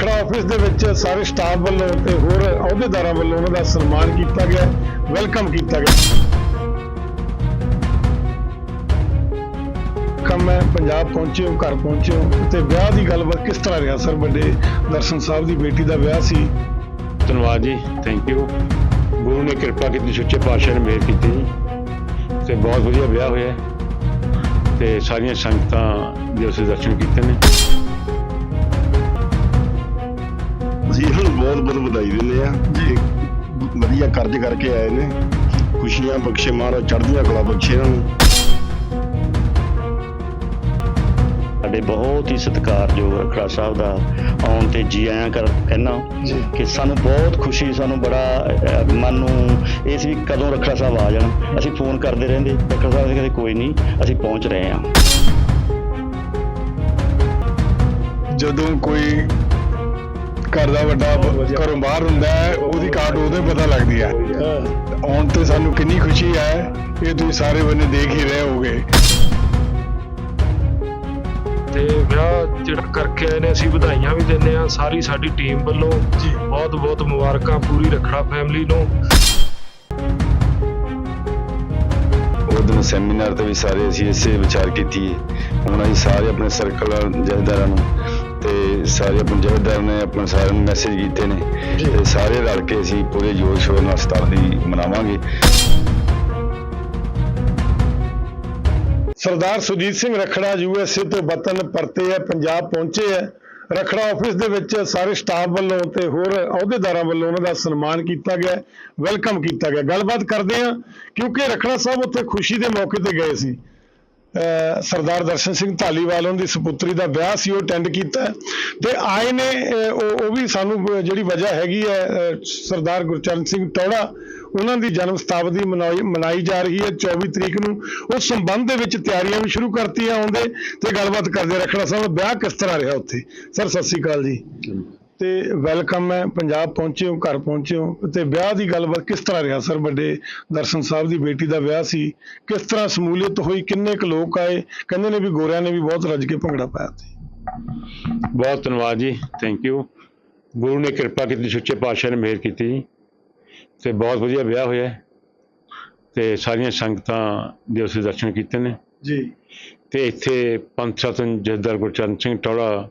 ਖੜਾ ਆਫਿਸ ਦੇ ਵਿੱਚ ਸਾਰੇ ਸਟਾਫ ਵੱਲੋਂ ਤੇ ਹੋਰ ਅਹੁਦੇਦਾਰਾਂ ਵੱਲੋਂ ਉਹਨਾਂ ਦਾ ਸਨਮਾਨ ਕੀਤਾ ਗਿਆ ਵੈਲਕਮ ਕੀਤਾ ਗਿਆ। ਕੰਮ ਹੈ, ਪੰਜਾਬ ਪਹੁੰਚੇ ਹੋ, ਘਰ ਪਹੁੰਚੇ ਹੋ, ਤੇ ਵਿਆਹ ਦੀ ਗੱਲਬਾਤ ਕਿਸ ਤਰ੍ਹਾਂ ਰਿਹਾ ਸਰ? ਵੱਡੇ ਦਰਸ਼ਨ ਸਾਹਿਬ ਦੀ ਬੇਟੀ ਦਾ ਵਿਆਹ ਸੀ। ਧੰਨਵਾਦ ਜੀ ਥੈਂਕ ਯੂ ਗੁਰੂ ਨੇ ਕਿਰਪਾ ਕੀਤੀ, ਸੁੱਚੇ ਪਾਤਸ਼ਾਹ ਨੇ ਮਿਹਰ ਕੀਤੀ ਜੀ। ਤੇ ਬਹੁਤ ਵਧੀਆ ਵਿਆਹ ਹੋਇਆ ਹੈ। ਤੇ ਸਾਰੀਆਂ ਸੰਗਤਾਂ ਦੇ ਉਸ ਦਰਸ਼ਨ ਕੀਤੇ ਨੇ। ਅਸੀਂ ਇਹਨਾਂ ਨੂੰ ਬਹੁਤ ਬਹੁਤ ਵਧਾਈ ਦਿੰਦੇ ਆ। ਜੀ। ਵਧੀਆ ਕਾਰਜ ਕਰਕੇ ਆਏ ਨੇ। ਖੁਸ਼ੀਆਂ ਬਖਸ਼ੇ ਮਹਾਰਾਜ ਚੜ੍ਹਦੀਆਂ ਕਲਾ ਬਖਸ਼ੇ ਇਹਨਾਂ ਨੂੰ। ਸਾਡੇ ਬਹੁਤ ਹੀ ਸਤਿਕਾਰਯੋਗ ਰਖੜਾ ਸਾਹਿਬ ਦਾ ਆਉਣ ਤੇ ਜੀ ਆਇਆਂ ਕਰ ਕਹਿਣਾ ਕਿ ਸਾਨੂੰ ਬਹੁਤ ਖੁਸ਼ੀ ਸਾਨੂੰ ਬੜਾ ਅਹ, ਮਨ ਨੂੰ ਇਹ ਸੀ ਵੀ ਕਦੋਂ ਰਖੜਾ ਸਾਹਿਬ ਆ ਜਾਣ। ਅਸੀਂ ਫੋਨ ਕਰਦੇ ਰਹਿੰਦੇ ਰਖੜਾ ਸਾਹਿਬ ਕਹਿੰਦੇ ਕੋਈ ਨਹੀਂ ਅਸੀਂ ਪਹੁੰਚ ਰਹੇ ਹਾਂ। ਜਦੋਂ ਕੋਈ ਘਰ ਦਾ ਵੱਡਾ ਘਰੋਂ ਬਾਹਰ ਹੁੰਦਾ ਹੈ ਉਹਦੀ ਕਾਟ ਉਹਦੇ ਪਤਾ ਲੱਗਦੀ ਹੈ। ਆਉਣ ਤੇ ਸਾਨੂੰ ਕਿੰਨੀ ਖੁਸ਼ੀ ਹੈ ਇਹ ਤੁਸੀਂ ਸਾਰੇ ਬੰਦੇ ਦੇਖ ਹੀ ਰਹੇ ਹੋਗੇ ਤੇ ਵਿਆਹ ਜਿਹੜਾ ਕਰਕੇ ਆਏ ਨੇ ਅਸੀਂ ਵਧਾਈਆਂ ਵੀ ਦਿੰਦੇ ਆ ਸਾਰੀ ਸਾਡੀ ਟੀਮ ਵੱਲੋਂ। ਬਹੁਤ ਬਹੁਤ ਮੁਬਾਰਕਾਂ ਪੂਰੀ ਰਖੜਾ ਫੈਮਿਲੀ ਨੂੰ। ਉਹ ਦਿਨ ਸੈਮੀਨਾਰ ਤੇ ਵੀ ਸਾਰੇ ਅਸੀਂ ਇਸੇ ਵਿਚਾਰ ਕੀਤੀ। ਹੁਣ ਅਸੀਂ ਸਾਰੇ ਆਪਣੇ ਸਰਕਲ ਜਥੇਦਾਰਾਂ ਨੂੰ ਸਾਰੇ ਆਪਣੇ ਜਥੇਦਾਰ ਨੇ ਆਪਣੇ ਸਾਰਿਆਂ ਨੂੰ ਮੈਸੇਜ ਕੀਤੇ ਨੇ। ਤੇ ਸਾਰੇ ਰਲ ਕੇ ਅਸੀਂ ਪੂਰੇ ਜੋਰ ਸ਼ੋਰ ਨਾਲ ਸ਼ਤਾਬਦੀ ਮਨਾਵਾਂਗੇ। ਸਰਦਾਰ ਸੁਜੀਤ ਸਿੰਘ ਰਖੜਾ ਯੂਐਸਏ ਤੋਂ ਵਤਨ ਪਰਤੇ ਹੈ ਪੰਜਾਬ ਪਹੁੰਚੇ ਹੈ ਰਖੜਾ ਆਫਿਸ ਦੇ ਵਿੱਚ ਸਾਰੇ ਸਟਾਫ ਵੱਲੋਂ ਤੇ ਹੋਰ ਅਹੁਦੇਦਾਰਾਂ ਵੱਲੋਂ ਉਹਨਾਂ ਦਾ ਸਨਮਾਨ ਕੀਤਾ ਗਿਆ ਵੈਲਕਮ ਕੀਤਾ ਗਿਆ। ਗੱਲਬਾਤ ਕਰਦੇ ਹਾਂ ਕਿਉਂਕਿ ਰਖੜਾ ਸਾਹਿਬ ਉੱਥੇ ਖੁਸ਼ੀ ਦੇ ਮੌਕੇ ਤੇ ਗਏ ਸੀ। ਸਰਦਾਰ ਦਰਸ਼ਨ ਸਿੰਘ ਧਾਲੀਵਾਲ ਉਹਨਾਂ ਦੀ ਸੁਪੁੱਤਰੀ ਦਾ ਵਿਆਹ ਸੀ, ਉਹ ਅਟੈਂਡ ਕੀਤਾ। ਤੇ ਆਏ ਨੇ ਉਹ ਵੀ ਸਾਨੂੰ ਜਿਹੜੀ ਵਜ੍ਹਾ ਹੈਗੀ ਹੈ ਸਰਦਾਰ ਗੁਰਚਰਨ ਸਿੰਘ ਟੌੜਾ, ਉਹਨਾਂ ਦੀ ਜਨਮ ਸ਼ਤਾਬਦੀ ਮਨਾਈ ਮਨਾਈ ਜਾ ਰਹੀ ਹੈ 24 ਤਰੀਕ ਨੂੰ। ਉਸ ਸੰਬੰਧ ਦੇ ਵਿੱਚ ਤਿਆਰੀਆਂ ਵੀ ਸ਼ੁਰੂ ਕਰਤੀਆਂ ਆਉਂਦੇ ਤੇ ਗੱਲਬਾਤ ਕਰਦੇ ਰੱਖਣਾ ਸਾਨੂੰ। ਵਿਆਹ ਕਿਸ ਤਰ੍ਹਾਂ ਰਿਹਾ ਉੱਥੇ? ਸਰ, ਸਤਿ ਸ਼੍ਰੀ ਅਕਾਲ ਜੀ। ਤੇ ਵੈਲਕਮ ਹੈ ਪੰਜਾਬ ਪਹੁੰਚੇ ਹੋ ਘਰ ਪਹੁੰਚੇ ਹੋ ਤੇ ਵਿਆਹ ਦੀ ਗੱਲਬਾਤ ਕਿਸ ਤਰ੍ਹਾਂ ਰਿਹਾ ਸਰ? ਵੱਡੇ ਦਰਸ਼ਨ ਸਾਹਿਬ ਦੀ ਬੇਟੀ ਦਾ ਵਿਆਹ ਸੀ। ਕਿਸ ਤਰ੍ਹਾਂ ਸਮੂਲੀਅਤ ਹੋਈ? ਕਿੰਨੇ ਕੁ ਲੋਕ ਆਏ? ਕਹਿੰਦੇ ਨੇ ਵੀ ਗੋਰਿਆਂ ਨੇ ਵੀ ਬਹੁਤ ਰੱਜ ਕੇ ਭੰਗੜਾ ਪਾਇਆ ਸੀ ਬਹੁਤ ਧੰਨਵਾਦ ਜੀ ਥੈਂਕ ਯੂ ਗੁਰੂ ਨੇ ਕਿਰਪਾ ਕੀਤੀ ਸੱਚੇ ਪਾਤਸ਼ਾਹ ਨੇ ਮਿਹਰ ਕੀਤੀ ਤੇ ਬਹੁਤ ਵਧੀਆ ਵਿਆਹ ਹੋਇਆ। ਤੇ ਸਾਰੀਆਂ ਸੰਗਤਾਂ ਦੇ ਉਸ ਦਰਸ਼ਨ ਕੀਤੇ ਨੇ। ਜੀ। ਤੇ ਇੱਥੇ ਪੰਥ ਸਤਨ ਜਥੇਦਾਰ ਗੁਰਚਰਨ ਸਿੰਘ ਟੌੜਾ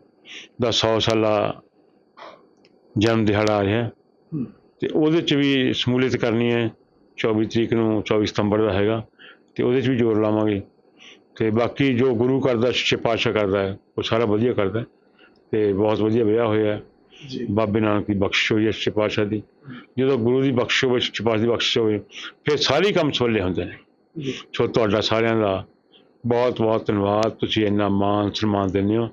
ਦਾ 100 ਸਾਲਾ ਜਨਮ ਦਿਹਾੜਾ ਆ ਰਿਹਾ ਹੈ। ਤੇ ਉਹਦੇ ਚ ਵੀ ਸਮੂਲੀਅਤ ਕਰਨੀ ਹੈ 24 ਤਰੀਕ ਨੂੰ 24 ਸਤੰਬਰ ਦਾ ਹੈਗਾ। ਤੇ ਉਹਦੇ ਚ ਵੀ ਜ਼ੋਰ ਲਾਵਾਂਗੇ। ਤੇ ਬਾਕੀ ਜੋ ਗੁਰੂ ਕਰਦਾ ਸੱਚੇ ਪਾਤਸ਼ਾਹ ਕਰਦਾ ਹੈ ਉਹ ਸਾਰਾ ਵਧੀਆ ਕਰਦਾ ਤੇ ਬਹੁਤ ਵਧੀਆ ਵਿਆਹ ਹੋਇਆ। ਜੀ। ਬਾਬੇ ਨਾਨਕ ਦੀ ਬਖਸ਼ਿਸ਼ ਹੋਈ ਹੈ ਸੱਚੇ ਪਾਤਸ਼ਾਹ ਦੀ। ਜਦੋਂ ਗੁਰੂ ਦੀ ਬਖਸ਼ਿਸ਼ ਹੋਵੇ ਸੱਚੇ ਪਾਤਸ਼ਾਹ ਦੀ ਬਖਸ਼ਿਸ਼ ਹੋਵੇ ਫਿਰ ਸਾਰੇ ਕੰਮ ਸੋਲੇ ਹੁੰਦੇ ਨੇ। ਜੀ। ਸੋ ਤੁਹਾਡਾ ਸਾਰਿਆਂ ਦਾ ਬਹੁਤ ਬਹੁਤ ਧੰਨਵਾਦ। ਤੁਸੀਂ ਇੰਨਾ ਮਾਣ ਸਨਮਾਨ ਦਿੰਦੇ ਹੋ।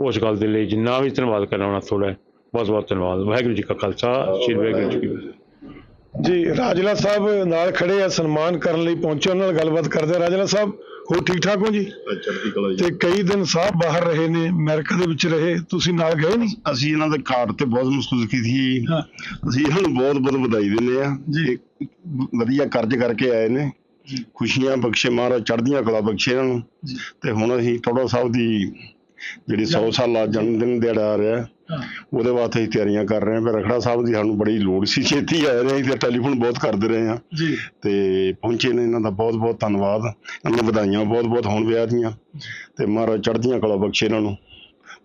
ਉਸ ਗੱਲ ਦੇ ਲਈ ਜਿੰਨਾ ਵੀ ਧੰਨਵਾਦ ਕਰਨਾ ਥੋੜਾ ਬਹੁਤ ਬਹੁਤ ਧੰਨਵਾਦ। ਵਾਹਿਗੁਰੂ ਜੀ ਕਾ ਖਾਲਸਾ ਸ੍ਰੀ ਵਾਹਿਗੁਰੂ ਜੀ ਕੀ ਫਤਿਹ। ਜੀ ਰਾਜਲਾ ਸਾਹਿਬ ਨਾਲ ਖੜੇ ਆ ਸਨਮਾਨ ਕਰਨ ਲਈ ਪਹੁੰਚੇ ਉਹਨਾਂ ਨਾਲ ਗੱਲਬਾਤ ਕਰਦੇ ਆ। ਰਾਜਲਾ ਸਾਹਿਬ ਹੋ ਠੀਕ ਠਾਕ ਹੋ ਜੀ? ਚੜ੍ਹਦੀ ਕਲਾ ਤੇ ਕਈ ਦਿਨ ਸਾਹਿਬ ਬਾਹਰ ਰਹੇ ਨੇ ਅਮਰੀਕਾ ਦੇ ਵਿੱਚ ਰਹੇ ਤੁਸੀਂ ਨਾਲ ਗਏ ਨਹੀਂ? ਅਸੀਂ ਇਹਨਾਂ ਦੇ ਕਾਰਡ ਤੇ ਬਹੁਤ ਮਹਿਸੂਸ ਕੀਤੀ। ਸੀ ਅਸੀਂ ਇਹਨਾਂ ਨੂੰ ਬਹੁਤ ਬਹੁਤ ਵਧਾਈ ਦਿੰਦੇ ਆ ਜੀ। ਵਧੀਆ ਕਾਰਜ ਕਰਕੇ ਆਏ ਨੇ। ਖੁਸ਼ੀਆਂ ਬਖਸ਼ੇ ਮਹਾਰਾਜ ਚੜ੍ਹਦੀਆਂ ਕਲਾ ਬਖਸ਼ੇ ਇਹਨਾਂ ਨੂੰ। ਤੇ ਹੁਣ ਅਸੀਂ ਟੋੜਾ ਸਾਹਿਬ ਦੀ ਜਿਹੜੀ 100 ਸਾਲਾ ਜਨਮ ਦਿਨ ਦਿਹਾੜਾ ਆ ਰਿਹਾ ਉਹਦੇ ਵਾਸਤੇ ਅਸੀਂ ਤਿਆਰੀਆਂ ਕਰ ਰਹੇ ਹਾਂ। ਫਿਰ ਰਖੜਾ ਸਾਹਿਬ ਦੀ ਸਾਨੂੰ ਬੜੀ ਲੋੜ ਸੀ ਛੇਤੀ ਆ ਰਹੇ ਤੇ ਟੈਲੀਫੋਨ ਬਹੁਤ ਕਰਦੇ ਰਹੇ ਹਾਂ। ਜੀ। ਤੇ ਪਹੁੰਚੇ ਨੇ ਇਹਨਾਂ ਦਾ ਬਹੁਤ ਬਹੁਤ ਧੰਨਵਾਦ। ਇਹਨਾਂ ਨੂੰ ਵਧਾਈਆਂ ਬਹੁਤ ਬਹੁਤ ਹੋਣ ਵਿਆਹ ਦੀਆਂ। ਤੇ ਮਹਾਰਾਜ ਚੜ੍ਹਦੀਆਂ ਕਲਾ ਬਖਸ਼ੇ ਇਹਨਾਂ ਨੂੰ।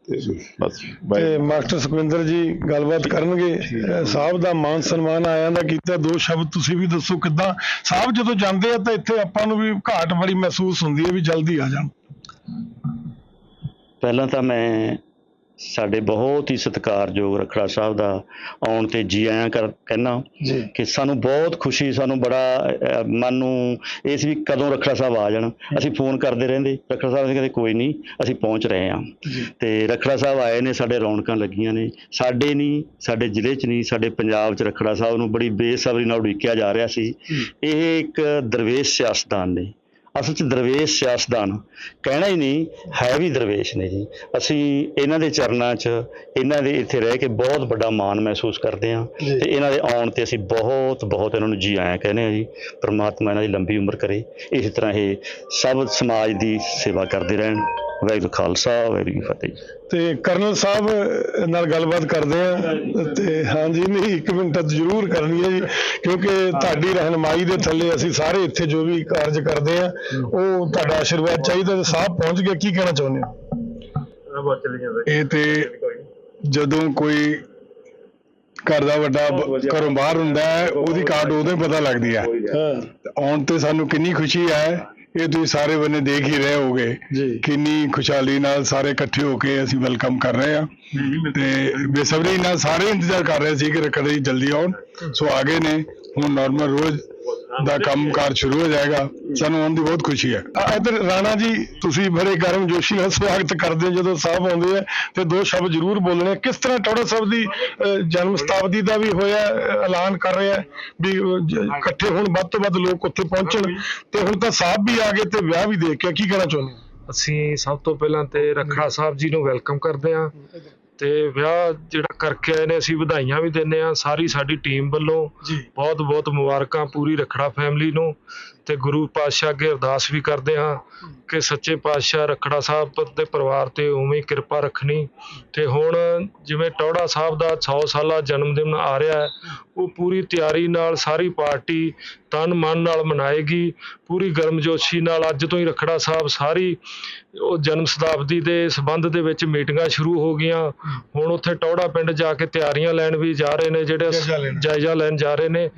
ਤੇ ਬਸ ਤੇ ਮਾਸਟਰ ਸੁਖਵਿੰਦਰ ਜੀ ਗੱਲਬਾਤ ਕਰਨਗੇ। ਸਾਹਿਬ ਦਾ ਮਾਨ ਸਨਮਾਨ ਆਇਆਂ ਦਾ ਕੀਤਾ। ਦੋ ਸ਼ਬਦ ਤੁਸੀਂ ਵੀ ਦੱਸੋ ਕਿੱਦਾਂ। ਸਾਹਿਬ ਜਦੋਂ ਜਾਂਦੇ ਆ ਤਾਂ ਇੱਥੇ ਆਪਾਂ ਨੂੰ ਵੀ ਘਾਟ ਬੜੀ ਮਹਿਸੂਸ ਹੁੰਦੀ ਹੈ ਵੀ ਜਲਦੀ ਆ ਜਾਣ। ਪਹਿਲਾਂ ਤਾਂ ਮੈਂ ਸਾਡੇ ਬਹੁਤ ਹੀ ਸਤਿਕਾਰਯੋਗ ਰਖੜਾ ਸਾਹਿਬ ਦਾ ਆਉਣ ਤੇ ਜੀ ਆਇਆਂ ਕਰ ਕਹਿਣਾ ਕਿ ਸਾਨੂੰ ਬਹੁਤ ਖੁਸ਼ੀ ਸਾਨੂੰ ਬੜਾ ਮਨ ਨੂੰ ਇਹ ਸੀ ਵੀ ਕਦੋਂ ਰਖੜਾ ਸਾਹਿਬ ਆ ਜਾਣ। ਅਸੀਂ ਫੋਨ ਕਰਦੇ ਰਹਿੰਦੇ ਰਖੜਾ ਸਾਹਿਬ ਕਹਿੰਦੇ ਕੋਈ ਨਹੀਂ ਅਸੀਂ ਪਹੁੰਚ ਰਹੇ ਹਾਂ। ਤੇ ਰਖੜਾ ਸਾਹਿਬ ਆਏ ਨੇ ਸਾਡੇ ਰੌਣਕਾਂ ਲੱਗੀਆਂ ਨੇ। ਸਾਡੇ ਨਹੀਂ ਸਾਡੇ ਜ਼ਿਲ੍ਹੇ 'ਚ ਨਹੀਂ ਸਾਡੇ ਪੰਜਾਬ 'ਚ ਰਖੜਾ ਸਾਹਿਬ ਨੂੰ ਬੜੀ ਬੇਸਬਰੀ ਨਾਲ ਉਡੀਕਿਆ ਜਾ ਰਿਹਾ ਸੀ। ਇਹ ਇੱਕ ਦਰਵੇਸ਼ ਸਿਆਸਤਦਾਨ ਨੇ। ਅਸਲ 'ਚ ਦਰਵੇਸ਼ ਸਿਆਸਤਦਾਨ ਕਹਿਣਾ ਹੀ ਨਹੀਂ ਹੈ ਵੀ ਦਰਵੇਸ਼ ਨੇ ਜੀ। ਅਸੀਂ ਇਹਨਾਂ ਦੇ ਚਰਨਾਂ 'ਚ ਇਹਨਾਂ ਦੇ ਇੱਥੇ ਰਹਿ ਕੇ ਬਹੁਤ ਵੱਡਾ ਮਾਣ ਮਹਿਸੂਸ ਕਰਦੇ ਹਾਂ। ਤੇ ਇਹਨਾਂ ਦੇ ਆਉਣ ਤੇ ਅਸੀਂ ਬਹੁਤ ਬਹੁਤ ਇਹਨਾਂ ਨੂੰ ਜੀ ਆਇਆਂ ਕਹਿੰਦੇ ਹਾਂ ਜੀ। ਪ੍ਰਮਾਤਮਾ ਇਹਨਾਂ ਦੀ ਲੰਬੀ ਉਮਰ ਕਰੇ। ਇਸੇ ਤਰ੍ਹਾਂ ਇਹ ਸਭ ਸਮਾਜ ਦੀ ਸੇਵਾ ਕਰਦੇ ਰਹਿਣ। ਵਾਹਿਗੁਰੂ ਖਾਲਸਾ ਕੀ ਫਤਿਹ। ਤੇ ਕਰਨਲ ਸਾਹਿਬ ਨਾਲ ਗੱਲਬਾਤ ਕਰਦੇ ਆ। ਤੇ ਹਾਂਜੀ ਨਹੀਂ ਇੱਕ ਮਿੰਟ ਜ਼ਰੂਰ ਕਰਨੀ ਹੈ ਜੀ ਕਿਉਂਕਿ ਤੁਹਾਡੀ ਰਹਿਨਮਾਈ ਦੇ ਥੱਲੇ ਅਸੀਂ ਸਾਰੇ ਇੱਥੇ ਜੋ ਵੀ ਕਾਰਜ ਕਰਦੇ ਆ ਉਹ ਤੁਹਾਡਾ ਆਸ਼ੀਰਵਾਦ ਚਾਹੀਦਾ ਤੇ ਸਾਹਿਬ ਪਹੁੰਚ ਗਏ ਕੀ ਕਹਿਣਾ ਚਾਹੁੰਦੇ ਹੋ? ਇਹ ਤੇ ਜਦੋਂ ਕੋਈ ਘਰ ਦਾ ਵੱਡਾ ਘਰੋਂ ਬਾਹਰ ਹੁੰਦਾ ਹੈ ਉਹਦੀ ਕਾਟ ਉਦੋਂ ਹੀ ਪਤਾ ਲੱਗਦੀ ਹੈ। ਆਉਣ ਤੇ ਸਾਨੂੰ ਕਿੰਨੀ ਖੁਸ਼ੀ ਹੈ ਇਹ ਤੁਸੀਂ ਸਾਰੇ ਬੰਨੇ ਦੇਖ ਹੀ ਰਹੇ ਹੋਗੇ ਕਿੰਨੀ ਖੁਸ਼ਹਾਲੀ ਨਾਲ ਸਾਰੇ ਇਕੱਠੇ ਹੋ ਕੇ ਅਸੀਂ ਵੈਲਕਮ ਕਰ ਰਹੇ ਹਾਂ। ਤੇ ਬੇਸਬਰੀ ਨਾਲ ਸਾਰੇ ਇੰਤਜ਼ਾਰ ਕਰ ਰਹੇ ਸੀ ਕਿ ਰੱਖੜੇ ਜਲਦੀ ਆਉਣ। ਸੋ ਆ ਗਏ ਨੇ। ਹੁਣ ਨਾਰਮਲ ਰੋਜ਼ ਦਾ ਕੰਮਕਾਰ ਸ਼ੁਰੂ ਹੋ ਜਾਏਗਾ। ਸਾਨੂੰ ਆਉਣ ਦੀ ਬਹੁਤ ਖੁਸ਼ੀ ਹੈ। ਇੱਧਰ ਰਾਣਾ ਜੀ ਤੁਸੀਂ ਬੜੇ ਗਰਮ ਜੋਸ਼ੀ ਨਾਲ ਸਵਾਗਤ ਕਰਦੇ ਹੋ ਜਦੋਂ ਸਾਹਿਬ ਆਉਂਦੇ ਆ ਤੇ ਦੋ ਸ਼ਬਦ ਜ਼ਰੂਰ ਬੋਲਣੇ। ਕਿਸ ਤਰ੍ਹਾਂ ਟੌੜਾ ਸਾਹਿਬ ਦੀ ਜਨਮ ਸ਼ਤਾਬਦੀ ਦਾ ਵੀ ਹੋਇਆ ਐਲਾਨ ਕਰ ਰਿਹਾ ਵੀ ਇਕੱਠੇ ਹੁਣ ਵੱਧ ਤੋਂ ਵੱਧ ਲੋਕ ਉੱਥੇ ਪਹੁੰਚਣ। ਤੇ ਹੁਣ ਤਾਂ ਸਾਹਿਬ ਵੀ ਆ ਗਏ ਤੇ ਵਿਆਹ ਵੀ ਦੇਖ ਕੇ ਕੀ ਕਹਿਣਾ ਚਾਹੁੰਦੇ ਹੋ? ਅਸੀਂ ਸਭ ਤੋਂ ਪਹਿਲਾਂ ਤੇ ਰਖੜਾ ਸਾਹਿਬ ਜੀ ਨੂੰ ਵੈਲਕਮ ਕਰਦੇ ਹਾਂ। ਤੇ ਵਿਆਹ ਜਿਹੜਾ ਕਰਕੇ ਆਏ ਨੇ ਅਸੀਂ ਵਧਾਈਆਂ ਵੀ ਦਿੰਦੇ ਹਾਂ। ਸਾਰੀ ਸਾਡੀ ਟੀਮ ਵੱਲੋਂ ਬਹੁਤ ਬਹੁਤ ਮੁਬਾਰਕਾਂ ਪੂਰੀ ਰਖੜਾ ਫੈਮਿਲੀ ਨੂੰ। ਤੇ ਗੁਰੂ ਪਾਤਸ਼ਾਹ ਅੱਗੇ ਅਰਦਾਸ ਵੀ ਕਰਦੇ ਹਾਂ ਕਿ ਸੱਚੇ ਪਾਤਸ਼ਾਹ ਰਖੜਾ ਸਾਹਿਬ ਤੇ ਪਰਿਵਾਰ ਤੇ ਉਵੇਂ ਕਿਰਪਾ ਰੱਖਣੀ। ਤੇ ਹੁਣ ਜਿਵੇਂ ਟੌੜਾ ਸਾਹਿਬ ਦਾ 100 ਸਾਲਾ ਜਨਮ ਦਿਨ ਆ ਰਿਹਾ ਹੈ ਉਹ ਪੂਰੀ ਤਿਆਰੀ ਨਾਲ ਸਾਰੀ ਪਾਰਟੀ ਤਨ ਮਨ ਨਾਲ ਮਨਾਏਗੀ। ਪੂਰੀ ਗਰਮਜੋਸ਼ੀ ਨਾਲ ਅੱਜ ਤੋਂ ਹੀ ਰਖੜਾ ਸਾਹਿਬ ਸਾਰੀ ਉਹ ਜਨਮ ਸ਼ਤਾਬਦੀ ਦੇ ਸਬੰਧ ਦੇ ਵਿੱਚ ਮੀਟਿੰਗਾਂ ਸ਼ੁਰੂ ਹੋ ਗਈਆਂ। ਹੁਣ ਉੱਥੇ ਟੌੜਾ ਪਿੰਡ ਜਾ ਕੇ ਤਿਆਰੀਆਂ ਲੈਣ ਵੀ ਜਾ ਰਹੇ ਨੇ ਜਿਹੜੇ। ਜਾਇਜ਼ਾ ਲੈਣ। ਜਾ ਰਹੇ ਨੇ।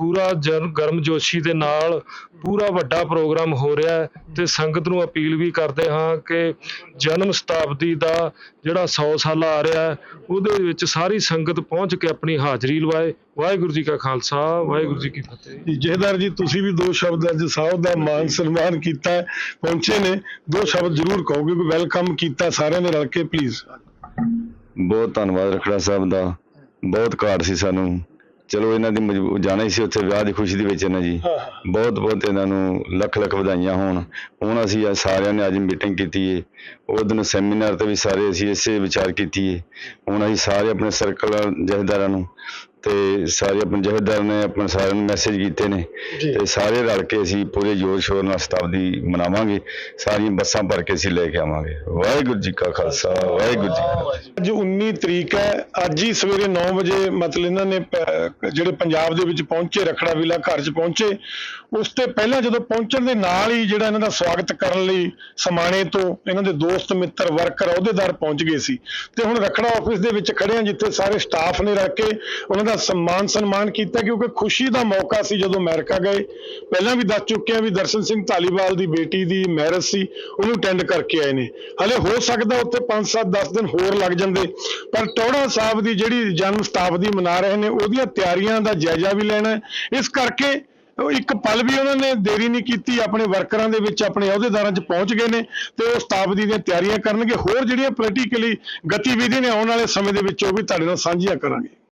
ਪੂਰਾ ਜਨ ਗਰਮਜੋਸ਼ੀ ਦੇ ਨਾਲ ਪੂਰਾ ਵੱਡਾ ਪ੍ਰੋਗਰਾਮ ਹੋ ਰਿਹਾ ਹੈ ਤੇ ਸੰਗਤ ਨੂੰ ਅਪੀਲ ਵੀ ਕਰਦੇ ਹਾਂ ਕਿ ਜਨਮ ਸ਼ਤਾਬਦੀ ਦਾ ਜਿਹੜਾ 100 ਸਾਲਾ ਆ ਰਿਹਾ ਹੈ ਉਹਦੇ ਵਿੱਚ ਸਾਰੀ ਸੰਗਤ ਪਹੁੰਚ ਕੇ ਆਪਣੀ ਹਾਜ਼ਰੀ ਲਵਾਏ। ਵਾਹਿਗੁਰੂ ਜੀ ਕਾ ਖਾਲਸਾ ਵਾਹਿਗੁਰੂ ਜੀ ਕੀ ਫਤਿਹ। ਜੀ, ਜਥੇਦਾਰ ਜੀ ਤੁਸੀਂ ਵੀ ਦੋ ਸ਼ਬਦ ਅੱਜ ਸਾਹਿਬ ਦਾ ਮਾਨ ਸਨਮਾਨ ਕੀਤਾ ਪਹੁੰਚੇ ਨੇ। ਦੋ ਸ਼ਬਦ ਜ਼ਰੂਰ ਕਹੋਗੇ ਕਿ ਵੈਲਕਮ ਕੀਤਾ ਸਾਰਿਆਂ ਨੇ ਰਲ ਕੇ ਪਲੀਜ਼ ਬਹੁਤ ਧੰਨਵਾਦ ਰਖੜਾ ਸਾਹਿਬ ਦਾ। ਬਹੁਤ ਘਾਟ ਸੀ ਸਾਨੂੰ। ਚਲੋ ਇਹਨਾਂ ਦੀ ਮਜਬੂ- ਜਾਣਾ ਹੀ ਸੀ ਉੱਥੇ ਵਿਆਹ ਦੀ ਖੁਸ਼ੀ ਦੇ ਵਿੱਚ ਇਹਨਾਂ ਜੀ ਹਾਂ। ਹਾਂ ਬਹੁਤ ਬਹੁਤ ਇਹਨਾਂ ਨੂੰ ਲੱਖ ਲੱਖ ਵਧਾਈਆਂ ਹੋਣ। ਹੁਣ ਅਸੀਂ ਅੱਜ ਸਾਰਿਆਂ ਨੇ ਅੱਜ ਮੀਟਿੰਗ ਕੀਤੀ ਏ। ਉਹ ਦਿਨ ਸੈਮੀਨਾਰ ਤੇ ਵੀ ਸਾਰੇ ਅਸੀਂ ਇਸੇ ਵਿਚਾਰ ਕੀਤੀ ਏ ਹੁਣ ਅਸੀਂ ਸਾਰੇ ਆਪਣੇ ਸਰਕਲ ਜਥੇਦਾਰਾਂ ਨੂੰ ਤੇ ਸਾਰੇ ਆਪਣੇ ਜਥੇਦਾਰ ਨੇ ਆਪਣੇ ਸਾਰਿਆਂ ਨੂੰ ਮੈਸੇਜ ਕੀਤੇ ਨੇ। ਤੇ ਸਾਰੇ ਰਲ ਕੇ ਅਸੀਂ ਪੂਰੇ ਜੋਰ ਸ਼ੋਰ ਨਾਲ ਸ਼ਤਾਬਦੀ ਮਨਾਵਾਂਗੇ। ਸਾਰੀਆਂ ਬੱਸਾਂ ਭਰ ਕੇ ਅਸੀਂ ਲੈ ਕੇ ਆਵਾਂਗੇ। ਵਾਹਿਗੁਰੂ ਜੀ ਕਾ ਖਾਲਸਾ ਵਾਹਿਗੁਰੂ ਜੀ ਕੀ ਫਤਿਹ। ਅੱਜ 19 ਤਰੀਕ ਹੈ। ਅੱਜ ਹੀ ਸਵੇਰੇ 9 ਵਜੇ ਮਤਲਬ ਇਹਨਾਂ ਨੇ ਜਿਹੜੇ ਪੰਜਾਬ ਦੇ ਵਿੱਚ ਪਹੁੰਚੇ ਰਖੜਾ ਵਿਲਾ ਘਰ 'ਚ ਪਹੁੰਚੇ ਉਸ ਤੇ ਪਹਿਲਾਂ ਜਦੋਂ ਪਹੁੰਚਣ ਦੇ ਨਾਲ ਹੀ ਜਿਹੜਾ ਇਹਨਾਂ ਦਾ ਸਵਾਗਤ ਕਰਨ ਲਈ ਸਮਾਣੇ ਤੋਂ ਇਹਨਾਂ ਦੇ ਦੋਸਤ ਮਿੱਤਰ ਵਰਕਰ ਅਹੁਦੇਦਾਰ ਪਹੁੰਚ ਗਏ ਸੀ। ਤੇ ਹੁਣ ਰਖੜਾ ਆਫਿਸ ਦੇ ਵਿੱਚ ਖੜੇ ਆ ਜਿੱਥੇ ਸਾਰੇ ਸਟਾਫ ਨੇ ਰੱਖ ਕੇ ਉਹਨਾਂ ਦਾ ਸਨਮਾਨ ਸਨਮਾਨ ਕੀਤਾ ਕਿਉਂਕਿ ਖੁਸ਼ੀ ਦਾ ਮੌਕਾ ਸੀ ਜਦੋਂ ਅਮਰੀਕਾ ਗਏ। ਪਹਿਲਾਂ ਵੀ ਦੱਸ ਚੁੱਕੇ ਆ ਵੀ ਦਰਸ਼ਨ ਸਿੰਘ ਧਾਲੀਵਾਲ ਦੀ ਬੇਟੀ ਦੀ ਮੈਰਿਜ ਸੀ, ਉਹਨੂੰ ਅਟੈਂਡ ਕਰਕੇ ਆਏ ਨੇ। ਹਲੇ ਹੋ ਸਕਦਾ ਉੱਥੇ 5 7 10 ਦਿਨ ਹੋਰ ਲੱਗ ਜਾਂਦੇ। ਪਰ ਟੌੜਾ ਸਾਹਿਬ ਦੀ ਜਿਹੜੀ ਜਨਮ ਸ਼ਤਾਬਦੀ ਮਨਾ ਰਹੇ ਨੇ, ਉਹਦੀਆਂ ਤਿਆਰੀਆਂ ਦਾ ਜਾਇਜ਼ਾ ਵੀ ਲੈਣਾ ਇਸ ਕਰਕੇ ਇੱਕ ਪਲ ਵੀ ਉਹਨਾਂ ਨੇ ਦੇਰੀ ਨਹੀਂ ਕੀਤੀ, ਆਪਣੇ ਵਰਕਰਾਂ ਦੇ ਵਿੱਚ, ਆਪਣੇ ਅਹੁਦੇਦਾਰਾਂ 'ਚ ਪਹੁੰਚ ਗਏ ਨੇ ਤੇ ਉਹ ਸ਼ਤਾਬਦੀ ਦੀਆਂ ਤਿਆਰੀਆਂ ਕਰਨਗੇ। ਹੋਰ ਜਿਹੜੀਆਂ ਪੋਲੀਟੀਕਲੀ ਗਤੀਵਿਧੀਆਂ ਨੇ ਆਉਣ ਵਾਲੇ ਸਮੇਂ ਦੇ ਵਿੱਚ, ਉਹ ਵੀ ਤੁਹਾਡੇ ਨਾਲ ਸਾਂਝੀਆਂ ਕਰਾਂਗੇ।